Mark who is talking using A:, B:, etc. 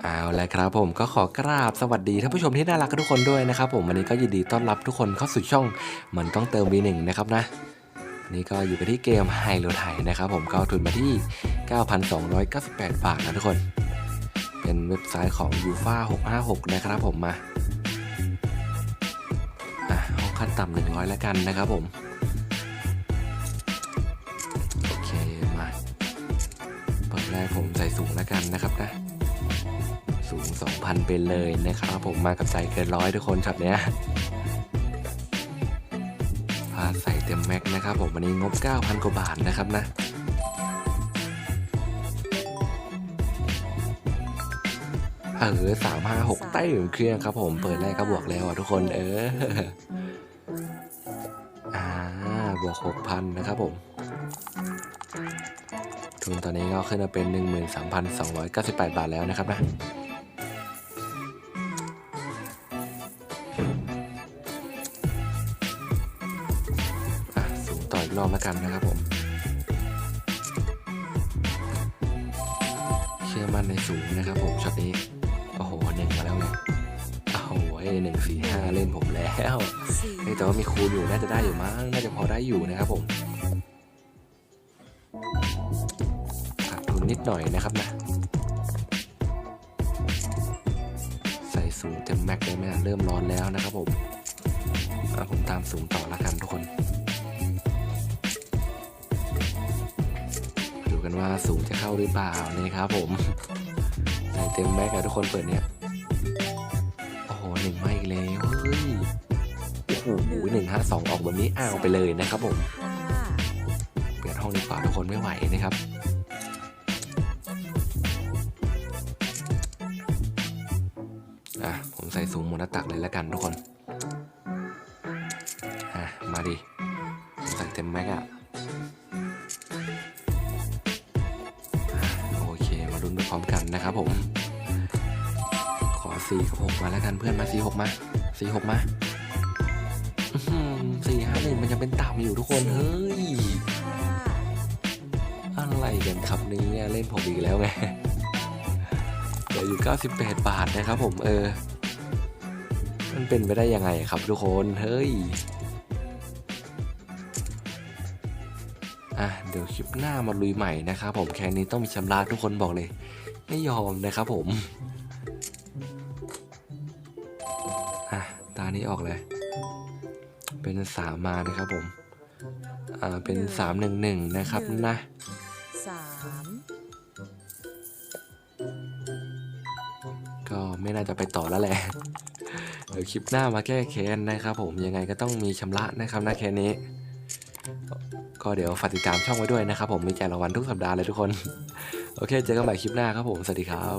A: เอาละครับผมก็ขอกราบสวัสดีท่านผู้ชมที่น่ารักทุกคนด้วยนะครับผมวันนี้ก็ยินดีต้อนรับทุกคนเข้าสู่ช่อง มันต้องเติม V1 นะครับนะนนี้ก็อยู่กันที่เกมไฮโลไทยนะครับผมก็ทุนมาที่ 9,298 บาทนะทุกคน เป็นเว็บไซต์ของ u f a 656 นะครับผมมาอะห้องขั้นต่ำ100 แล้วกันนะครับผมโอเคมาเปิดแรกผมใส่สูงแล้วกันนะครับนะ สูง 2,000เป็นเลยนะครับผมมากับใจเกินร้อยทุกคนช็อตเนี้ยพาใส่เต็มแม็กนะครับผมวันนี้งบ 9,000 กว่าบาทนะครับนะเออสามห้าหกใต้ถึงเครื่องครับผมเปิดแรกก็บวกแล้วอะทุกคนเอออ่าบวกหกพันนะครับผมทุนตอนนี้ก็ขึ้นมาเป็น 13,298 บาทแล้วนะครับนะ รอบแล้วกันนะครับผมเชื่อมั่นในสูงนะครับผมช็อตนี้โอ้โหหนึ่งมาแล้วไงโอ้โหหนึ่งสี่ห้าเล่นผมแล้วแต่ว่ามีคูณอยู่น่าจะได้อยู่มั้งน่าจะพอได้อยู่นะครับผมขาดทุนนิดหน่อยนะครับนะใส่สูงเต็มแม็กเลยไหมเริ่มร้อนแล้วนะครับผมอะผมตามสูงต่อละกันทุกคน กันว่าสูงจะเข้าหรือเปล่านะครับผมเต็มแม็กอะทุกคนเปิดเนี่ยโอ้โหหนึ่งไม่แล้วเฮ้ยโอ้โหหนึ่งห้าสองออกแบบนี้อ้าวไปเลยนะครับผมเปลี่ยนห้องดีกว่าทุกคนไม่ไหวนะครับอะผมใส่สูงหมดหน้าตักเลยแล้วกันทุกคนอะมาดิใส่เต็มแม็กอะอะ นะครับผม ขอสี่กับหกมาแล้วกันเพื่อนมาสี่หกมาสี่หกมาสี่ห้าหนึ่งมันยังเป็นต่ำอยู่ทุกคนเฮ้ยอะไรกันครับเนี่ยเล่นผมอีกแล้วไงเหลืออยู่ 98 บาทนะครับผมเออ มันเป็นไปได้ยังไงครับทุกคน เฮ้ย อะเดี๋ยวคลิปหน้ามาลุยใหม่นะครับผมแค่นี้ต้องมีชำระทุกคนบอกเลย ไม่ยอมนะครับผมอะตานี้ออกเลย เป็นสามมานะครับผมอ่าเป็นสามหนึ่งหนึ่งนะครับนะ
B: สาม
A: ก็ไม่น่าจะไปต่อแล้วแหละเดี๋ยวคลิปหน้ามาแก้แค้นนะครับผมยังไงก็ต้องมีชำระนะครับนะแค่นี้ ก็เดี๋ยวฝากติดตามช่องไว้ด้วยนะครับผมมีแจกรางวัลทุกสัปดาห์เลยทุกคน โอเค เจอกันใหม่คลิปหน้าครับผม สวัสดีครับ